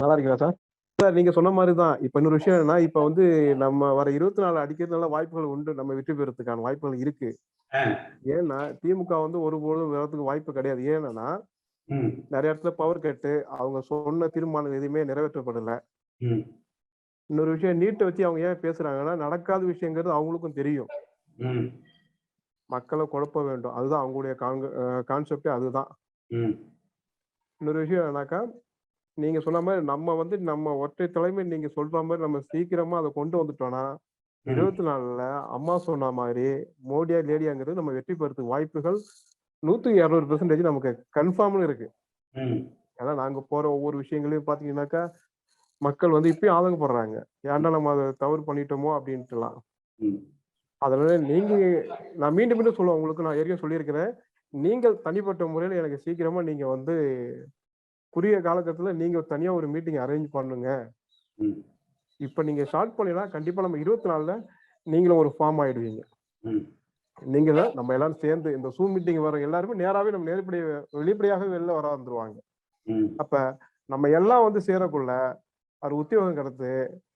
நல்லா இருக்கீங்களா sir? Sir நீங்க சொன்ன மாதிரி தான் இப்ப இன்னொரு விஷயம் என்னன்னா இப்ப வந்து நம்ம வர இருபத்தி நாலு அடிக்கிறதுனால வாய்ப்புகள் உண்டு. நம்ம வெற்றி பெறதுக்கான வாய்ப்புகள் இருக்கு. ஏன்னா திமுக வந்து ஒருபோதும் வரதுக்கு வாய்ப்பு கிடையாது. ஏன்னா ம், நிறைய இடத்துல பவர் கட்டு அவங்க சொன்ன தீர்மானம் எதுவுமே நிறைவேற்றப்படல. ம், இன்னொரு விஷயம் நீட்டை வச்சு அவங்க ஏன் பேசுறாங்கன்னா நடக்காத விஷயங்கிறது அவங்களுக்கும் தெரியும். ம், மக்களை குழப்ப வேண்டும். அதுதான் அவங்களுடைய கான்செப்டே அதுதான். ம், இன்னொரு விஷயம் என்னன்னாக்கா நீங்க சொன்ன மாதிரி நம்ம வந்து நம்ம ஒற்றை தலைமை நீங்க சொல்ற மாதிரி நம்ம சீக்கிரமா அதை கொண்டு வந்துட்டோம்னா. இருபத்தி நாலுல அம்மா சொன்ன மாதிரி மோடியா லேடியாங்கிறது நம்ம வெற்றி பெறதுக்கு வாய்ப்புகள் நூத்துக்கு இரநூறு பெர்சன்டேஜ் நமக்கு கன்ஃபார்ம்னு இருக்கு. ஏன்னா நாங்க போற ஒவ்வொரு விஷயங்களையும் பாத்தீங்கன்னாக்கா மக்கள் வந்து இப்பயும் ஆதங்கப்படுறாங்க. ஏன்டா நம்ம அதை தவறு பண்ணிட்டோமோ அப்படின்ட்டுலாம். அதனால நீங்க நான் மீண்டும் மீண்டும் சொல்லுவேன் உங்களுக்கு நான் ஏற்கனவே சொல்லியிருக்கிறேன். நீங்கள் தனிப்பட்ட முறையில் எனக்கு சீக்கிரமா நீங்க வந்து குறுகிய காலகட்டத்தில் நீங்க தனியா ஒரு மீட்டிங் அரேஞ்ச் பண்ணுங்க. இப்ப நீங்க ஸ்டார்ட் பண்ணினா கண்டிப்பா நம்ம இருபத்தி நாலுல நீங்களும் ஒரு ஃபார்ம் ஆயிடுவீங்க. நீங்க தான் நம்ம எல்லாரும் சேர்ந்து இந்த சூம் மீட்டிங் வர எல்லாருமே நேராவே நம்ம நேரப்படி வெளிப்படையாகவே வெளில வர வந்துருவாங்க. அப்ப நம்ம எல்லாம் வந்து சேரக்குள்ள ஒரு உத்தியோகம் கிடைத்து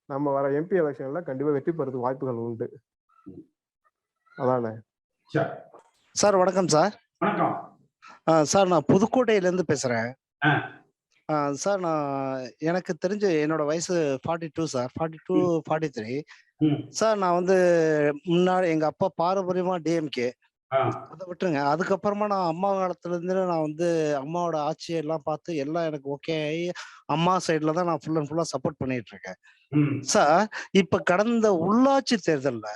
நம்ம வர எம்பி எலெக்ஷன்ல கண்டிப்பா வெற்றி பெறதுக்கு வாய்ப்புகள் உண்டு. அதானே? சரி. சார் வணக்கம் சார். வணக்கம். ஆ, சார் நான் புதுக்கோட்டையிலேருந்து பேசுகிறேன் ஆ. சார் நான் எனக்கு தெரிஞ்ச என்னோட வயசு forty two sir. Forty two forty three ம், சார் நான் வந்து முன்னாடி எங்கள் அப்பா பாரம்பரியமாக டிஎம்கே ஆ, அதை விட்டுருங்க. அதுக்கப்புறமா நான் அம்மா காலத்துலேருந்து நான் வந்து அம்மாவோட ஆட்சியை எல்லாம் பார்த்து எல்லாம் எனக்கு ஓகே ஆகி அம்மா சைடில் தான் நான் ஃபுல் அண்ட் ஃபுல்லாக சப்போர்ட் பண்ணிட்டு இருக்கேன் ம், சார் இப்ப கடந்த உள்ளாட்சி தேர்தல்ல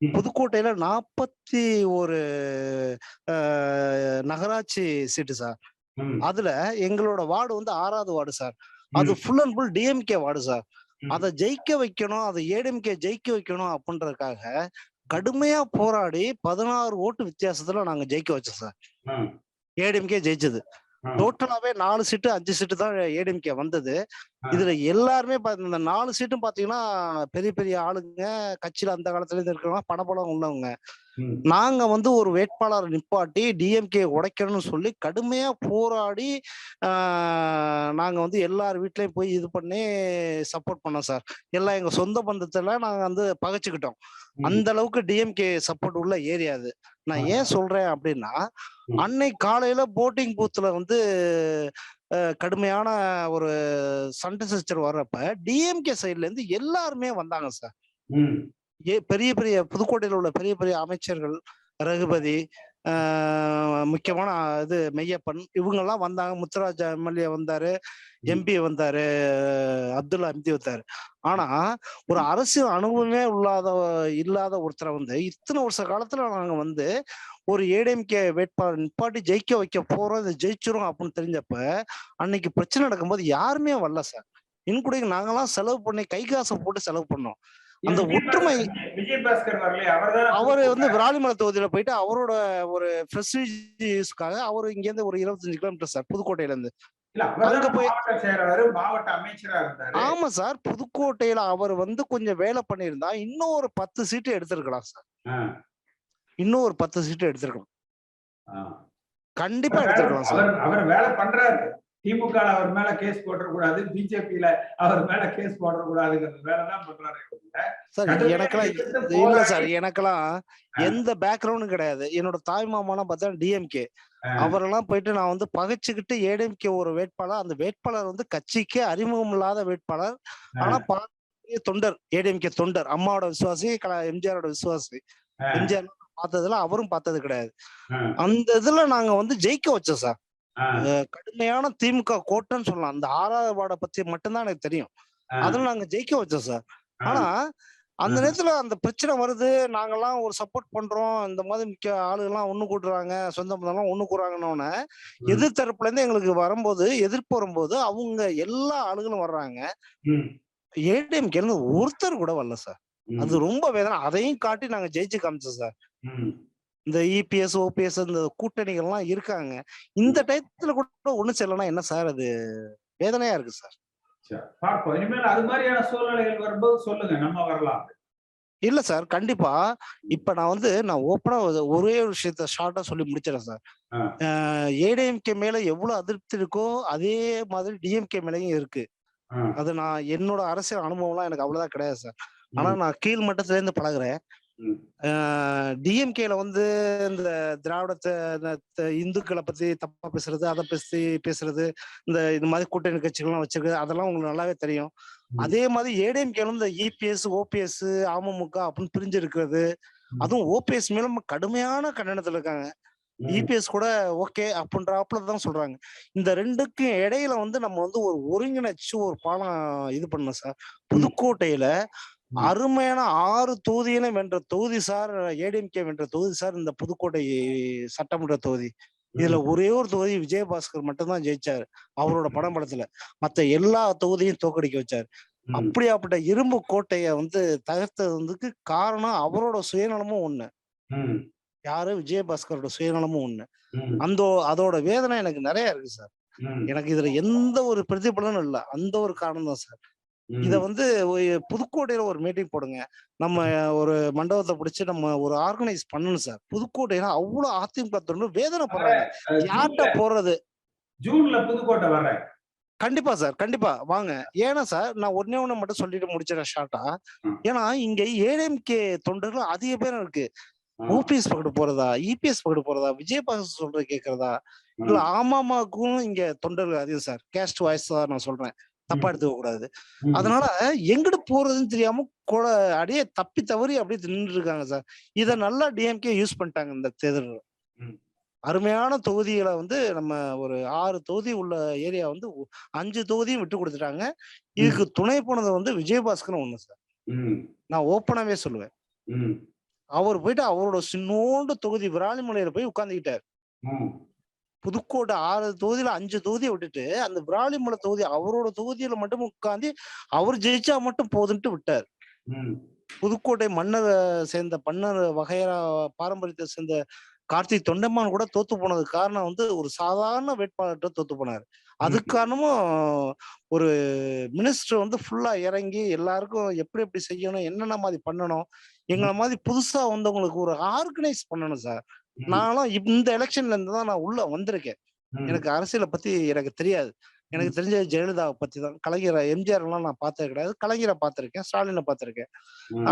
ம். புதுக்கோட்டையில நாற்பத்தி ஒரு நகராட்சி சீட்டு சார். அதுல எங்களோட வார்டு வந்து ஆறாவது வார்டு சார். அது full and full DMK ward sir. அதை ஜெயிக்க வைக்கணும் அதை ஏடிஎம்கே ஜெயிக்க வைக்கணும் அப்படின்றதுக்காக கடுமையா போராடி பதினாறு ஓட்டு வித்தியாசத்துல நாங்க ஜெயிக்க வச்சோம் சார். ஏடிஎம்கே ஜெயிச்சது. டோட்டலாவே நாலு சீட்டு அஞ்சு சீட்டு தான் ஏடிஎம்கே வந்தது. இதுல எல்லாருமே இந்த நாலு சீட்டும் பாத்தீங்கன்னா பெரிய பெரிய ஆளுங்க கட்சியில அந்த காலத்துல இருந்து இருக்கிறவங்க பணபலம் உள்ளவங்க நாங்க வந்து ஒரு வேட்பாளரை நிப்பாட்டி டிஎம்கே உடைக்கணும்னு சொல்லி கடுமையா போராடி ஆஹ், நாங்க வந்து எல்லார் வீட்லயும் போய் இது பண்ணி சப்போர்ட் பண்ணோம் சார் எல்லாம் எங்க சொந்த பந்தத்துல நாங்க வந்து பகைச்சுக்கிட்டோம். அந்த அளவுக்கு டிஎம்கே சப்போர்ட் உள்ள ஏரியா அது நான். ஏன் சொல்றேன் அப்படின்னா. அன்னை காலையில போட்டிங் பூத்துல வந்து கடுமையான ஒரு சண்டை சச்சர் வர்றப்ப டிஎம்கே சைட்ல இருந்து எல்லாருமே வந்தாங்க சார். பெரிய பெரிய புதுக்கோட்டையில் உள்ள பெரிய பெரிய அமைச்சர்கள் ரகுபதி ஆஹ், முக்கியமான இது மெய்யப்பன் இவங்கெல்லாம் வந்தாங்க. முத்துராஜா எம்எல்ஏ வந்தாரு எம்பி வந்தாரு அப்துல்லா எம்பி வந்தாரு. ஆனா ஒரு அரசியல் அனுபவமே இல்லாத இல்லாத ஒருத்தரை வந்து இத்தனை வருஷ காலத்துல நாங்க வந்து ஒரு ஏடிஎம்கே வேட்பாளர் நிப்பாட்டி ஜெயிக்க வைக்க போறோம் இதை ஜெயிச்சிரும் அப்படின்னு தெரிஞ்சப்ப அன்னைக்கு பிரச்சனை நடக்கும்போது யாருமே வரல சார். இன்குடி நாங்கெல்லாம் செலவு பண்ணி கை காசை போட்டு செலவு பண்ணோம். அந்த ஒற்றுமை அவரு வந்து விராலிமலை தொகுதியில போயிட்டு அவரோட ஒரு யூஸ்க்காக அவர் இங்க இருந்து ஒரு இருபத்தஞ்சு கிலோமீட்டர் சார் புதுக்கோட்டையில இருந்து. ஆமா சார் புதுக்கோட்டையில அவர் வந்து கொஞ்சம் வேலை பண்ணியிருந்தா இன்னும் ஒரு பத்து சீட்டு எடுத்திருக்கலாம் சார். இன்னும் ஒரு பத்து சீட்டு எடுத்திருக்கலாம். கண்டிப்பா எடுத்திருக்கலாம் சார். அவர் வேலை பண்றாரு. திமுக அவர் மேல கேஸ் போடக்கூடாது பிஜேபியில அவர் மேல கேஸ் போடக்கூடாதுங்கிற வேலை தான் பண்றாரு இவங்க. சார் எனக்கெல்லாம் இல்ல சார். எனக்கெல்லாம் எந்த பேக்ரவுண்டும் கிடையாது. என்னோட தாய் மாமாலாம் பார்த்தா டிஎம்கே. அவரெல்லாம் போயிட்டு நான் வந்து பகைச்சுக்கிட்டு ஏடிஎம்கே ஒரு வேட்பாளர் அந்த வேட்பாளர் வந்து கட்சிக்கே அறிமுகம் இல்லாத வேட்பாளர். ஆனா தொண்டர் ஏடிஎம்கே தொண்டர். அம்மாவோட விசுவாசி எம்ஜிஆரோட விசுவாசி. எம்ஜிஆர் பார்த்ததுல அவரும் பார்த்தது கிடையாது. அந்த இதுல நாங்க வந்து ஜெயிக்க வச்சோம் சார். கடுமையான திமுக கோட்டைன்னு சொல்லலாம். அந்த ஆறாவது வார்டை பத்தி மட்டும்தான் எனக்கு தெரியும். அதுல நாங்க ஜெயிக்க வச்சோம் சார். ஆனா அந்த. நேரத்துல அந்த பிரச்சனை வருது. நாங்கெல்லாம் ஒரு சப்போர்ட் பண்றோம். இந்த மாதிரி முக்கிய ஆளுகெல்லாம் ஒண்ணு கூட்டுறாங்க. சொந்த பந்தம்லாம் ஒண்ணு கூடுறாங்கன்னு. எதிர்த்தரப்புல இருந்து எங்களுக்கு வரும்போது எதிர்ப்பு வரும்போது அவங்க எல்லா ஆளுகளும் வர்றாங்க. ம், ஏடிஎம்கே இருந்து ஒருத்தர் கூட வரல சார். அது ரொம்ப வேதனை. அதையும் காட்டி நாங்க ஜெயிச்சு காமிச்சோம் சார். இந்த இபிஎஸ் ஓபிஎஸ் இந்த கூட்டணிகள்லாம் இருக்காங்க. இந்த டயத்துல கூட ஒண்ணு செய்யலைன்னா என்ன சார்? அது வேதனையா இருக்கு சார். பார்ப்போம். இனிமேல் அது மாதிரியான சூழ்நிலைகள் வரும்போது சொல்லுங்க. நம்ம வரலாம். இல்ல சார் கண்டிப்பா. இப்ப நான் வந்து நான் ஓப்பனா ஒரே ஒரு விஷயத்த ஷார்ட்டா சொல்லி முடிச்சிடறேன் சார். ஏடிஎம்கே மேல எவ்வளவு அதிருப்தி இருக்கோ அதே மாதிரி டிஎம்கே மேலயும் இருக்கு. அது நான் என்னோட அரசியல் அனுபவம்லாம் எனக்கு அவ்வளவுதான் கிடையாது சார். ஆனா நான் கீழ் மட்டத்துல இருந்து பழகுறேன். டிஎம்கேல வந்து இந்த திராவிடத்தை இந்த த- இந்துக்களை பத்தி தப்பா பேசுறது அதை பத்தி பேசுறது இந்த இது மாதிரி கூட்டணி கட்சிகள்லாம் வச்சிருக்கிறது அதெல்லாம் உங்களுக்கு நல்லாவே தெரியும். அதே மாதிரி ஏடிஎம்கேல இந்த இபிஎஸ் ஓபிஎஸ் அமமுக அப்படின்னு பிரிஞ்சு இருக்கிறது. அதுவும் ஓபிஎஸ் மேலும் கடுமையான கண்டனத்துல இருக்காங்க. இபிஎஸ் கூட ஓகே அப்படின்றாப்புல தான் சொல்றாங்க. இந்த ரெண்டுக்கும் இடையில வந்து நம்ம வந்து ஒரு ஒருங்கிணைச்சு ஒரு பாலம் இது பண்ணோம் சார். புதுக்கோட்டையில. அருமையான ஆறு தொகுதியிலும் வென்ற தொகுதி சார் ஏடிஎம்கே வென்ற தொகுதி சார் இந்த புதுக்கோட்டை சட்டமன்ற தொகுதி. இதுல ஒரே ஒரு தொகுதி விஜயபாஸ்கர் மட்டும்தான் ஜெயிச்சாரு. அவரோட படம் படத்துல. மத்த எல்லா தொகுதியும் தோக்கடிக்க வச்சாரு. அப்படியாப்பட்ட இரும்பு கோட்டைய வந்து தகர்த்ததுக்கு காரணம் அவரோட சுயநலமும் ஒண்ணு. யாரு? விஜயபாஸ்கரோட சுயநலமும் ஒண்ணு. அந்த அதோட வேதனை எனக்கு நிறைய இருக்கு சார். எனக்கு இதுல எந்த ஒரு பிரதிபலனும் இல்ல. அந்த ஒரு காரணம் தான் சார். இத வந்து புதுக்கோட்டையில ஒரு மீட்டிங் போடுங்க. நம்ம ஒரு மண்டபத்தை பிடிச்சு நம்ம ஒரு ஆர்கனைஸ் பண்ணணும் சார். புதுக்கோட்டையில அவ்வளவு அதிமுக தொண்டர் வேதனை பண்றாங்க அஹ், யார்கிட்ட போறது? ஜூன்ல புதுக்கோட்டை வர்றேன். கண்டிப்பா சார் கண்டிப்பா. வாங்க. ஏன்னா சார் நான் ஒன்னே ஒண்ணு மட்டும் சொல்லிட்டு முடிச்சிடறேன் ஷார்ட்டா. ஏன்னா இங்க ஏடிஎம்கே தொண்டர்கள் அதிக பேர் இருக்கு. ஓபிஎஸ் பக்கத்து போறதா? இபிஎஸ் பக்கத்து போறதா? விஜயபாஸ்கர் சொல்றது கேக்குறதா? இல்ல ஆமாமாக்கும் இங்க தொண்டர்கள் அதிகம் சார். கேஸ்ட் வாய்ஸ் தான் நான் சொல்றேன். தப்பா ம். எடுத்துக்க கூடாது. ம், அதனால எங்கிட்டு போறதுன்னு தெரியாம அப்படியே தப்பி தவறி அப்படியே நின்று இருக்காங்க சார். இத நல்லா டிஎம்கே யூஸ் பண்ணிட்டாங்க இந்த தேர்தல். அருமையான தொகுதிகளை வந்து நம்ம ஒரு ஆறு தொகுதி உள்ள ஏரியா வந்து அஞ்சு தொகுதியும் விட்டு கொடுத்துட்டாங்க. இதுக்கு துணை போனது வந்து விஜயபாஸ்கர் ஒண்ணு சார். நான் ஓப்பனாவே சொல்லுவேன். அவர் போயிட்டு அவரோட சின்னோண்டு தொகுதி விராலிமலையில போய் உட்கார்ந்துக்கிட்டாரு. புதுக்கோட்டை ஆறு தொகுதியில அஞ்சு தொகுதியை விட்டுட்டு அந்த விராலிமலை தொகுதி அவரோட தொகுதியில மட்டும் உட்கார்ந்து அவர் ஜெயிச்சா மட்டும் போதுன்ட்டு விட்டார். புதுக்கோட்டை மன்னர் சேர்ந்த பன்னர் வகையரா பாரம்பரியத்தை சேர்ந்த கார்த்திக் தொண்டமான் கூட தோத்து போனதுக்கு காரணம் வந்து ஒரு சாதாரண வேட்பாளர்கிட்ட தோத்து போனாரு. அதுக்கு காரணமும் ஒரு மினிஸ்டர் வந்து ஃபுல்லா இறங்கி எல்லாருக்கும் எப்படி எப்படி செய்யணும் என்னென்ன மாதிரி பண்ணணும் எங்களை மாதிரி புதுசா வந்தவங்களுக்கு ஒரு ஆர்கனைஸ் பண்ணணும் சார் நானும் இந்த எலெக்ஷன்ல இருந்து தான் நான் உள்ள வந்திருக்கேன். எனக்கு அரசியலை பத்தி எனக்கு தெரியாது. எனக்கு தெரிஞ்ச ஜெயலலிதாவை பத்தி தான். கலைஞரை எம்ஜிஆர் எல்லாம் நான் பார்த்தது கிடையாது. கலைஞரை பார்த்திருக்கேன் ஸ்டாலினை பார்த்திருக்கேன்.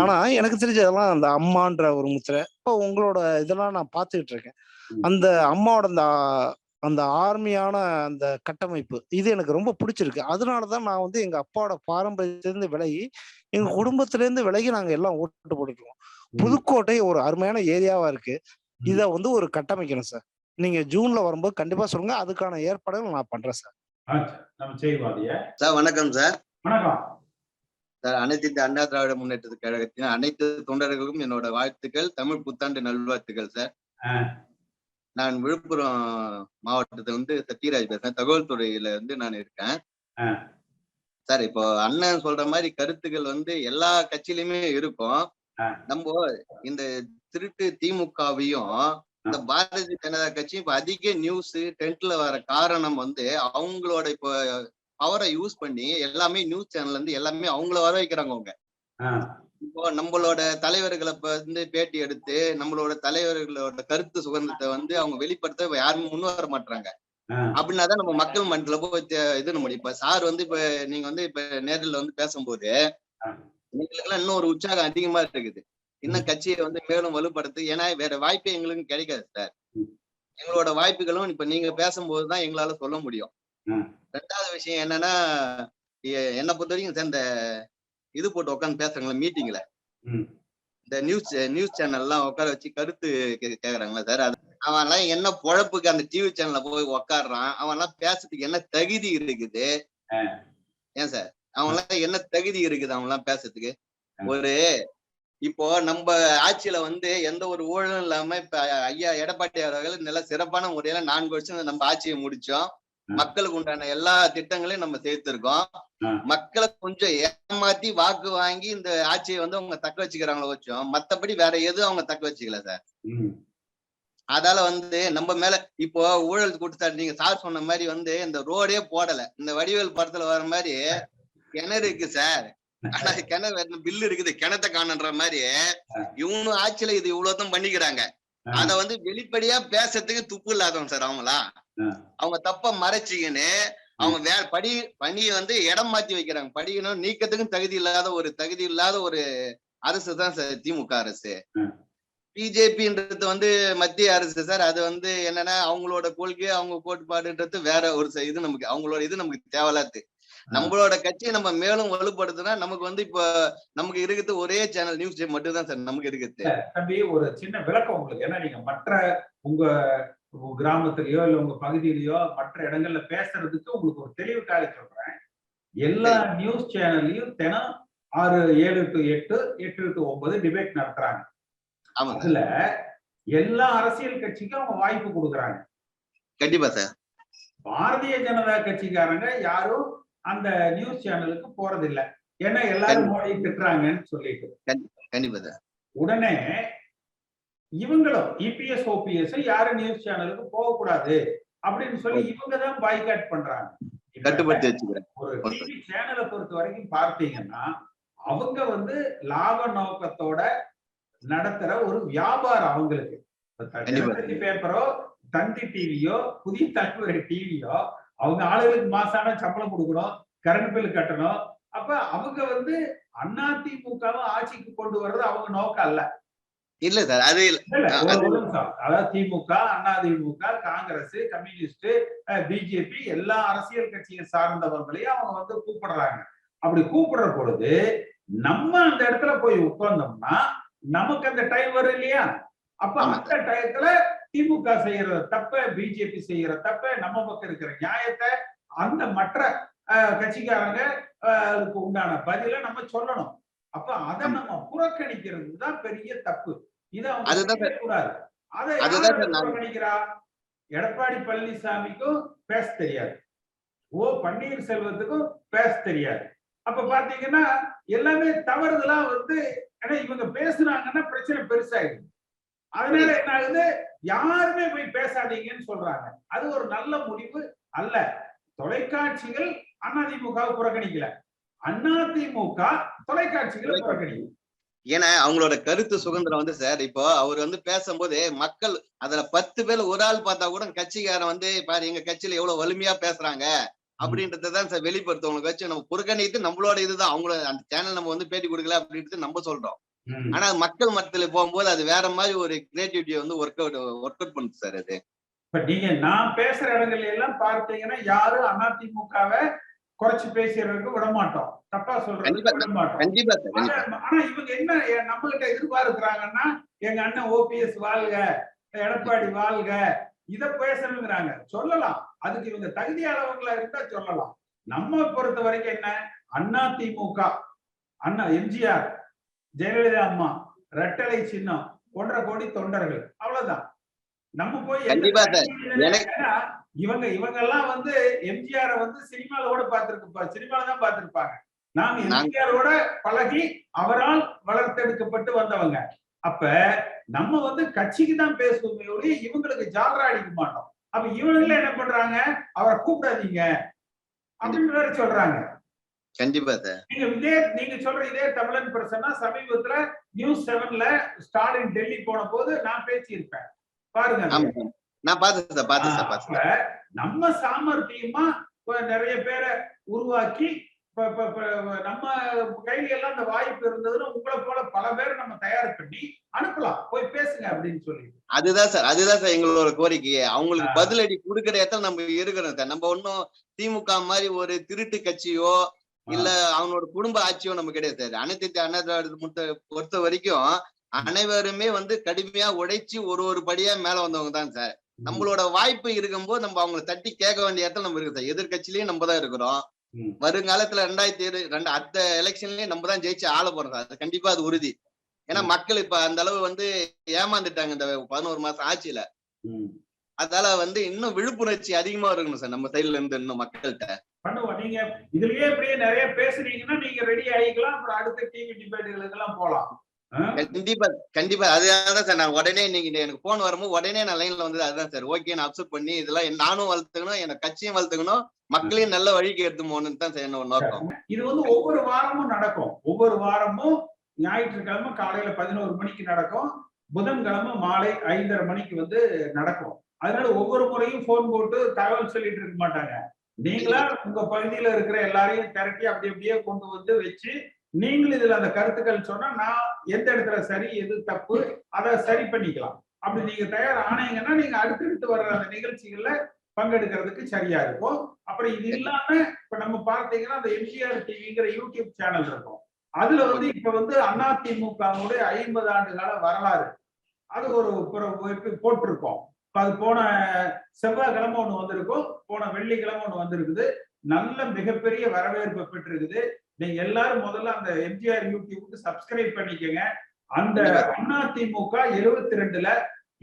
ஆனா எனக்கு தெரிஞ்சதெல்லாம் அந்த அம்மான்ற ஒரு முத்திரை இப்போ உங்களோட இதெல்லாம் நான் பார்த்துக்கிட்டு இருக்கேன். அந்த அம்மாவோட அந்த அந்த ஆர்மியான அந்த கட்டமைப்பு இது எனக்கு ரொம்ப பிடிச்சிருக்கு. அதனாலதான் நான் வந்து எங்க அப்பாவோட பாரம்பரியத்திலிருந்து விலகி எங்க குடும்பத்துல இருந்து விலகி நாங்க எல்லாம் ஓட்டு போட்டுருக்கோம். புதுக்கோட்டை ஒரு அருமையான ஏரியாவா இருக்கு. இத வந்து ஒரு கட்டமைக்கணும் சார். நீங்க ஜூன்ல வரும்போது கண்டிப்பா சொல்லுங்க. அதுக்கான ஏற்பாடுகள் நான் பண்றேன் சார். ஆச்சு. நம்ம செய்வாதிய. சார் வணக்கம் சார். வணக்கம். சார் அனைத்து இந்திய அண்ணா திராவிட முன்னேற்ற கழகத்தின் அனைத்து தொண்டர்களுக்கும் என்னோட வாழ்த்துக்கள் தமிழ் புத்தாண்டு நல்வாழ்த்துக்கள் சார். நான் விழுப்புரம் மாவட்டத்துல இருந்து சத்யராஜ் பேசுறேன். தகவல் துறையில இருந்து நான் இருக்கேன். சார் இப்போ அண்ணன் சொல்ற மாதிரி கருத்துக்கள் வந்து எல்லா கட்சியிலுமே இருக்கும். நம்ம இந்த திருட்டு திமுகவையும் இந்த பாரதிய ஜனதா கட்சியும் இப்ப அதிக நியூஸ் டென்ட்ல வர காரணம் வந்து அவங்களோட இப்போ பவரை யூஸ் பண்ணி எல்லாமே நியூஸ் சேனல்ல இருந்து எல்லாமே அவங்கள வர வைக்கிறாங்க அவங்க. இப்போ நம்மளோட தலைவர்களை வந்து பேட்டி எடுத்து நம்மளோட தலைவர்களோட கருத்து சுதந்திரத்தை வந்து அவங்க வெளிப்படுத்த யாருமே முன் வர மாட்டாங்க அப்படின்னாதான் நம்ம மக்கள் மன்றத்துல போய் இது முடியும் இப்ப சார் வந்து இப்ப நீங்க வந்து இப்ப நேரில் வந்து பேசும்போது ஆ. எங்களுக்கு எல்லாம் இன்னும் ஒரு உற்சாகம் அதிகமா இருக்குது இன்னும் கட்சியை வந்து மேலும் வலுப்படுத்து ஏன்னா வேற வாய்ப்பே எங்களுக்கு கிடைக்காது சார். எங்களோட வாய்ப்புகளும் இப்ப நீங்க பேசும்போதுதான் எங்களால சொல்ல முடியும். ரெண்டாவது விஷயம் என்னன்னா என்னை பொறுத்த வரைக்கும் சார் இந்த இது போட்டு உட்காந்து பேசுறாங்களா மீட்டிங்ல இந்த நியூஸ் நியூஸ் சேனல்லாம் உட்கார வச்சு கருத்து கேக்குறாங்களா சார் அது அவன்லாம் என்ன பொழப்புக்கு அந்த டிவி சேனல்ல போய் உட்காடுறான் அவன்லாம் பேசுறதுக்கு என்ன தகுதி இருக்குது. ஏன் சார் அவன்லாம் என்ன தகுதி இருக்குது அவன்லாம் பேசுறதுக்கு. ஒரு இப்போ நம்ம ஆட்சியில வந்து எந்த ஒரு ஊழலும் இல்லாம இப்ப ஐயா எடப்பாடி அவர்கள் நல்ல சிறப்பான முறையில நான்கு வருஷம் நம்ம ஆட்சியை முடிச்சோம். மக்களுக்கு உண்டான எல்லா திட்டங்களையும் நம்ம சேர்த்திருக்கோம். மக்களை கொஞ்சம் ஏமாத்தி வாக்கு வாங்கி இந்த ஆட்சியை வந்து அவங்க தக்க வச்சுக்கிறாங்களோ வச்சோம் மத்தபடி வேற எதுவும் அவங்க தக்க வச்சுக்கல சார். அதால வந்து நம்ம மேல இப்போ ஊழல் குற்றச்சாட்டு நீங்க சார் சொன்ன மாதிரி வந்து இந்த ரோடே போடல. இந்த வடிவேல் படத்துல வர மாதிரி கிணறு இருக்கு சார். ஆனா கிணறு பில்லு இருக்குது கிணத்த காணுன்ற மாதிரி. இவனும் ஆட்சியில இது இவ்வளவுதான் பண்ணிக்கிறாங்க. அத வந்து வெளிப்படையா பேசுறதுக்கு துப்பு இல்லாதவங்க சார் அவங்களா. அவங்க தப்ப மறைச்சிக்கின்னு அவங்க வேற படி பணியை வந்து இடம் மாத்தி வைக்கிறாங்க. படிக்கணும் நீக்கத்துக்கும் தகுதி இல்லாத ஒரு தகுதி இல்லாத ஒரு அரசு தான் சார் திமுக அரசு. பிஜேபின்றது வந்து மத்திய அரசு சார். அது வந்து என்னன்னா அவங்களோட கொள்கை அவங்க கோட்பாடுன்றது வேற ஒரு இது நமக்கு அவங்களோட இது நமக்கு தேவையில்லாது நம்மளோட கட்சியை நம்ம மேலும் வலுப்படுத்தினா நமக்கு வந்து இப்ப நமக்கு இருக்கிறது ஒரே சேனல் நியூஸ் மட்டும் தான் சார் நமக்கு இருக்குது தம்பி ஒரு சின்ன விளக்கம் உங்களுக்கு. ஏன்னா நீங்க மற்ற உங்க கிராமத்திலயோ இல்ல உங்க பகுதியிலயோ மற்ற இடங்கள்ல பேசுறதுக்கு உங்களுக்கு ஒரு தெளிவுக்காக சொல்றேன். எல்லா நியூஸ் சேனல்லையும் தினம் ஆறு ஏழு டு எட்டு எட்டு டு ஒன்பது டிபேட் நடத்துறாங்க. அதுல எல்லா அரசியல் கட்சிக்கும் அவங்க வாய்ப்பு கொடுக்குறாங்க. கண்டிப்பா சார். பாரதிய ஜனதா கட்சிக்காரங்க யாரும் அந்த நியூஸ் சேனலுக்கு போறது இல்ல ஏன்னா எல்லாரும் மோடி திட்டுறாங்கன்னு சொல்லிட்டு. உடனே இவங்களும் E இபிஎஸ் ஓபிஎஸ் யாரும் நியூஸ் சேனலுக்கு போகக்கூடாது அப்படின்னு சொல்லி இவங்க தான் பாய்காட் பண்றாங்க. ஒரு டிவி சேனலை பொறுத்த வரைக்கும் பார்த்தீங்கன்னா அவங்க வந்து லாப நோக்கத்தோட நடத்துற ஒரு வியாபாரம் அவங்களுக்கு. பேப்பரோ தந்தி டிவியோ புதிய தலைமுறை டிவியோ அவங்க ஆளுகளுக்கு மாசான சம்பளம் கொடுக்கணும் கரண்ட் பில் கட்டணும். அப்ப அவங்க வந்து அதிமுகவை ஆட்சிக்கு கொண்டு வர்றது அவங்க நோக்கம் அல்ல. இல்ல சார் அது. அதாவது DMK AIADMK Congress communist BJP எல்லா அரசியல் கட்சியை சார்ந்தவர்களையும் அவங்க வந்து கூப்பிடுறாங்க. அப்படி கூப்பிடுற பொழுது நம்ம அந்த இடத்துல போய் உட்கார்ந்தோம்னா நமக்கு அந்த டைம் வரும் இல்லையா? அப்ப. அந்த டயத்துல திமுக செய்யற தப்ப பிஜேபி செய்யற தப்ப நம்ம பக்கம் இருக்கிற நியாயத்தை அந்த மற்ற கட்சிக்காரங்க உண்டான பதில நம்ம சொல்லணும். அப்ப அதை நம்ம புறக்கணிக்கிறது தான் பெரிய தப்பு. இதை. செய்யக்கூடாது. அதை புறக்கணிக்கிறா? எடப்பாடி பழனிசாமிக்கும் பேச தெரியாது. ஓ பன்னீர்செல்வத்துக்கும் பேச தெரியாது. அப்ப பாத்தீங்கன்னா எல்லாமே தவறுதலா வந்து ஏன்னா இவங்க பேசுனாங்கன்னா பிரச்சனை பெருசாயிடுது அதனால என்ன ஆகுது? யாருமே போய் பேசாதீங்கன்னு சொல்றாங்க. அது ஒரு நல்ல முடிவு அல்ல. தொலைக்காட்சிகள் அதிமுகவை புறக்கணிக்கல. அதிமுக தொலைக்காட்சிகளை புறக்கணிக்கல. ஏன்னா அவங்களோட கருத்து சுதந்திரம் வந்து சார் இப்போ அவர் வந்து பேசும்போது மக்கள் அதுல பத்து பேர் ஒரு ஆள் பார்த்தா கூட கட்சிக்காரன் வந்து பாரு எங்க கட்சியில எவ்வளவு வலிமையா பேசுறாங்க அப்படின்றதான் சார் வெளிப்படுத்தும் உங்களுக்கு வச்சு நம்ம புறக்கணித்து நம்மளோட இதுதான். அவங்கள அந்த சேனல் நம்ம வந்து பேட்டி கொடுக்கல அப்படின்றது நம்ம சொல்றோம். ஆனா மக்கள் மத்தியில போகும்போது அது வேற மாதிரி ஒரு கிரியேட்டிவிட்டியை வந்து ஒர்க் அவுட் ஒர்க் அவுட் பண்ணுது சார் அது. இப்ப நீங்க நான் பேசுற இடங்கள்ல எல்லாம் பார்த்தீங்கன்னா யாரும் அதிமுகவை குறைச்சு பேசுறதுக்கு விட மாட்டோம் தப்பா ஆனா ஆனா இவங்க என்ன நம்ம கிட்ட எதிர்பார்க்கிறாங்கன்னா எங்க அண்ணன் ஓபிஎஸ் வாழ்க எடப்பாடி வாழ்க இத பேசணுங்கிறாங்க. சொல்லலாம். அதுக்கு இவங்க தகுதியானவங்களா இருந்தா சொல்லலாம். நம்ம பொறுத்த வரைக்கும் என்ன? அண்ணா திமுக அண்ணா எம்ஜிஆர் ஜெயலலிதா அம்மா ரெட்டலை சின்னம் ஒன்றரை கோடி தொண்டர்கள். அவ்வளவுதான். நம்ம போய் இவங்க இவங்க எல்லாம் வந்து எம்ஜிஆர் வந்து சினிமால கூட பார்த்திருக்கு சினிமால தான் பார்த்திருப்பாங்க. நாம் எம்ஜிஆரோட பழகி அவரால் வளர்த்தெடுக்கப்பட்டு வந்தவங்க. அப்ப நம்ம வந்து கட்சிக்கு தான் பேசுவோமே ஒழிய இவங்களுக்கு ஜாலரா அடிக்க மாட்டோம். அப்ப இவங்கள என்ன பண்றாங்க? அவரை கூப்பிடாதீங்க. அப்படின்னு சொல்றாங்க. கண்டிப்பா சார் நீங்க இதே நீங்க சொல்ற இதே தமிழன் பிரசன்னா சமீபத்துல நியூஸ் செவன்ல ஸ்டாலின் டெல்லி போன போது நான் பேசியிருப்பேன். பாருங்க. நான் பார்த்தேன் சார் பார்த்தேன் சார் பார்த்தேன் நம்ம சாமர்த்தியமா நிறைய பேரை உருவாக்கி நம்ம கையில எல்லாம் அந்த வாய்ப்பு இருந்ததுன்னு உங்களை போல பல பேர் நம்ம தயார் பண்ணி அனுப்பலாம். போய் பேசுங்க அப்படின்னு சொல்லி அதுதான் சார் அதுதான் சார் எங்களோட கோரிக்கையே அவங்களுக்கு. பதிலடி கொடுக்கிற இடத்துல நம்ம இருக்கிறோம் சார் நம்ம ஒன்னும் திமுக மாதிரி ஒரு திருட்டு கட்சியோ இல்ல அவனோட குடும்ப ஆட்சியோ நம்ம கிடையாது. அனைத்து முத்த பொறுத்த வரைக்கும் அனைவருமே வந்து கடுமையா உழைச்சு ஒரு ஒரு படியா மேல வந்தவங்க தான் சார். நம்மளோட வாய்ப்பு இருக்கும்போது நம்ம அவங்கள தட்டி கேட்க வேண்டிய இடத்துல நம்ம இருக்கு சார். எதிர்கட்சிலயும் நம்ம தான் இருக்கிறோம். வருங்காலத்துல ரெண்டாயிரத்தி இரு ரெண்டு அடுத்த எலெக்ஷன்லயே நம்ம தான் ஜெயிச்சு ஆள போறோம் சார். அது கண்டிப்பா அது உறுதி. ஏன்னா. மக்கள் இப்ப அந்த அளவு வந்து ஏமாந்துட்டாங்க இந்த பதினோரு மாசம் ஆட்சியில. அதால வந்து இன்னும் விழிப்புணர்ச்சி அதிகமா இருக்கணும் சார் நம்ம சைடுல இருந்து இன்னும் மக்கள்கிட்ட. பண்ணுவோம். நீங்க இதுலயே இப்படியே நிறைய பேசுறீங்கன்னா நீங்க ரெடி ஆகிக்கலாம் அப்புறம் அடுத்த டிவி டிபேட்டுகளுக்கு எல்லாம் போலாம்? கண்டிப்பா கண்டிப்பா. அதுதான் சார் நான் உடனே நீங்க எனக்கு போன் வரும்போது உடனே நான் லைன்ல வந்து அதுதான் சார் ஓகே நான் அப்சர்வ் பண்ணி இதெல்லாம் என் நானும் வளர்த்துக்கணும் எனக்கு கட்சியும் வளர்த்துக்கணும் மக்களையும் நல்ல வழிக்கு எடுத்து போகணும்னு தான் சார் என்னோட நோக்கம். இது வந்து ஒவ்வொரு வாரமும் நடக்கும். ஒவ்வொரு வாரமும் ஞாயிற்றுக்கிழமை காலையில பதினோரு மணிக்கு நடக்கும். புதன்கிழமை மாலை ஐந்தரை மணிக்கு வந்து நடக்கும். அதனால ஒவ்வொரு முறையும் போன் போட்டு தகவல் சொல்லிட்டு இருக்க மாட்டாங்க. நீங்களா உங்க பகுதியில இருக்கிற எல்லாரையும் திரட்டி அப்படி அப்படியே கொண்டு வந்து வச்சு நீங்களும் இதுல அந்த கருத்துக்கள் சொன்னா நான் எந்த இடத்துல சரி எது தப்பு அதை சரி பண்ணிக்கலாம். அப்படி நீங்க தயார் ஆனீங்கன்னா நீங்க அடுத்தடுத்து வர்ற அந்த நிகழ்ச்சிகள்ல பங்கெடுக்கிறதுக்கு சரியா இருக்கும். அப்புறம் இது இல்லாம இப்ப நம்ம பார்த்தீங்கன்னா அந்த எம்ஜிஆர் டிவிங்கிற யூடியூப் சேனல் இருக்கும். அதுல வந்து இப்ப வந்து அதிமுகவுடைய ஐம்பது ஆண்டு கால வரலாறு. அது ஒரு ஒரு போட்டிருக்கோம். அது போன செவ்வாய்க்கிழமை ஒண்ணு வந்திருக்கும். போன வெள்ளிக்கிழமை ஒண்ணு வந்திருக்குது. நல்ல மிகப்பெரிய வரவேற்பு பெற்றிருக்குது. நீங்க எல்லாரும் முதல்ல அந்த எம்ஜிஆர் யூடியூபுக்கு சப்ஸ்கிரைப் பண்ணிக்கோங்க. அந்த அதிமுக எழுபத்தி ரெண்டுல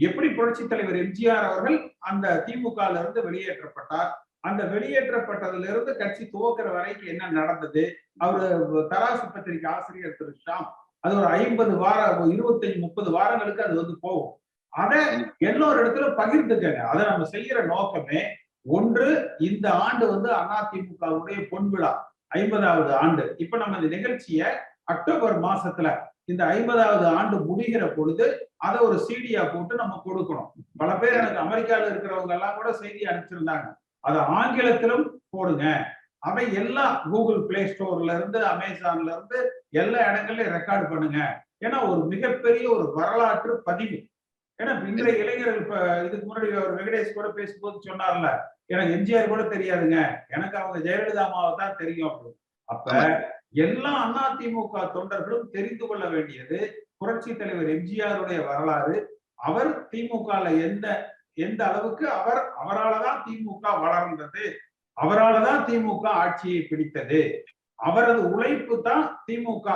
எப்படி புரட்சி தலைவர் எம்ஜிஆர் அவர்கள் அந்த திமுக இருந்து வெளியேற்றப்பட்டார். அந்த வெளியேற்றப்பட்டதுல இருந்து கட்சி துவக்கிற வரைக்கும் என்ன நடந்தது? அவர் தராசு பத்திரிகை ஆசிரியர் திரு ஷாம். அது ஒரு ஐம்பது வாரம் இருபத்தஞ்சு முப்பது வாரங்களுக்கு அது வந்து போகும். அதை எல்லோரு இடத்துல பகிர்ந்துக்கங்க. அதை நம்ம செய்யற நோக்கமே ஒன்று இந்த ஆண்டு வந்து அதிமுகவுடைய பொன்விழா ஐம்பதாவது ஆண்டு. இப்ப நம்ம இந்த நிகழ்ச்சிய அக்டோபர் மாசத்துல இந்த ஐம்பதாவது ஆண்டு முடிகிற பொழுது அதை ஒரு சீடியா போட்டு நம்ம கொடுக்கணும். பல பேர் எனக்கு அமெரிக்கால இருக்கிறவங்க எல்லாம் கூட செய்தி அனுப்பிச்சிருந்தாங்க. அதை ஆங்கிலத்திலும் போடுங்க. அவை எல்லாம் கூகுள் பிளே ஸ்டோர்ல இருந்து அமேசான்ல இருந்து எல்லா இடங்கள்லயும் ரெக்கார்ட் பண்ணுங்க. ஏன்னா ஒரு மிகப்பெரிய ஒரு வரலாற்று பதிவு. ஏன்னா இன்றைய இளைஞர்கள் இப்ப இதுக்கு முன்னாடி ஒரு வெங்கடேஷ் கூட பேசும்போது சொன்னார்ல எனக்கு எம்ஜிஆர் கூட தெரியாதுங்க. எனக்கு அவங்க ஜெயலலிதா அம்மாவை தான் தெரியும் அப்படின்னு அப்ப எல்லா அதிமுக தொண்டர்களும் தெரிந்து கொள்ள வேண்டியது புரட்சி தலைவர் எம்ஜிஆருடைய வரலாறு. அவர் திமுகல எந்த எந்த அளவுக்கு அவர் அவராலதான் திமுக வளர்ந்தது. அவராலதான் திமுக ஆட்சியை பிடித்தது. அவரது உழைப்பு தான் திமுக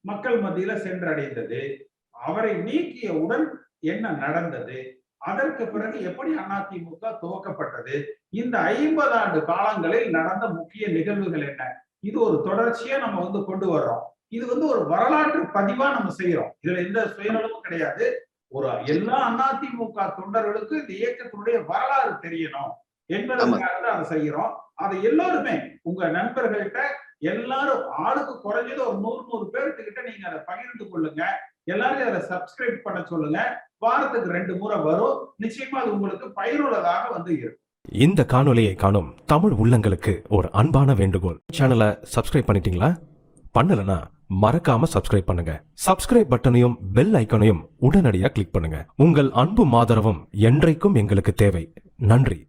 மக்கள் மத்தியில சென்றடைந்தது. அவரை நீக்கியவுடன் என்ன நடந்தது? அதற்கு பிறகு எப்படி அதிமுக துவக்கப்பட்டது? இந்த ஐம்பது ஆண்டு காலங்களில் நடந்த முக்கிய நிகழ்வுகள் என்ன? இது ஒரு தொடர்ச்சியா நம்ம வந்து கொண்டு வர்றோம். இது வந்து ஒரு வரலாற்று பதிவா நம்ம செய்யறோம் இதுல எந்த சுயநலமும் கிடையாது. ஒரு எல்லா அதிமுக தொண்டர்களுக்கும் இந்த இயக்கத்தினுடைய வரலாறு தெரியணும். என்பதற்காக தான் அதை செய்யறோம் அதை எல்லோருமே உங்க நண்பர்கள்கிட்ட எல்லாரும் ஆளுக்கு குறைஞ்சது ஒரு நூறு நூறு பேர்த்துக்கிட்ட நீங்க அதை பகிர்ந்து கொள்ளுங்க. எல்லாரும் அதை சப்ஸ்கிரைப் பண்ண சொல்லுங்க. வாரத்துக்கு ரெண்டு முறை வரும். நிச்சயமா அது உங்களுக்கு பயனுள்ளதாக வந்து இருக்கும். இந்த காணொலியை காணும் தமிழ் உள்ளங்களுக்கு ஒரு அன்பான வேண்டுகோள். சேனலை சப்ஸ்கிரைப் பண்ணிட்டீங்களா? பண்ணலனா மறக்காம சப்ஸ்கிரைப் பண்ணுங்க. சப்ஸ்கிரைப் பட்டனையும் பெல் ஐக்கனையும் உடனடியாக கிளிக் பண்ணுங்க. உங்கள் அன்பும் ஆதரவும் என்றைக்கும் எங்களுக்கு தேவை. நன்றி.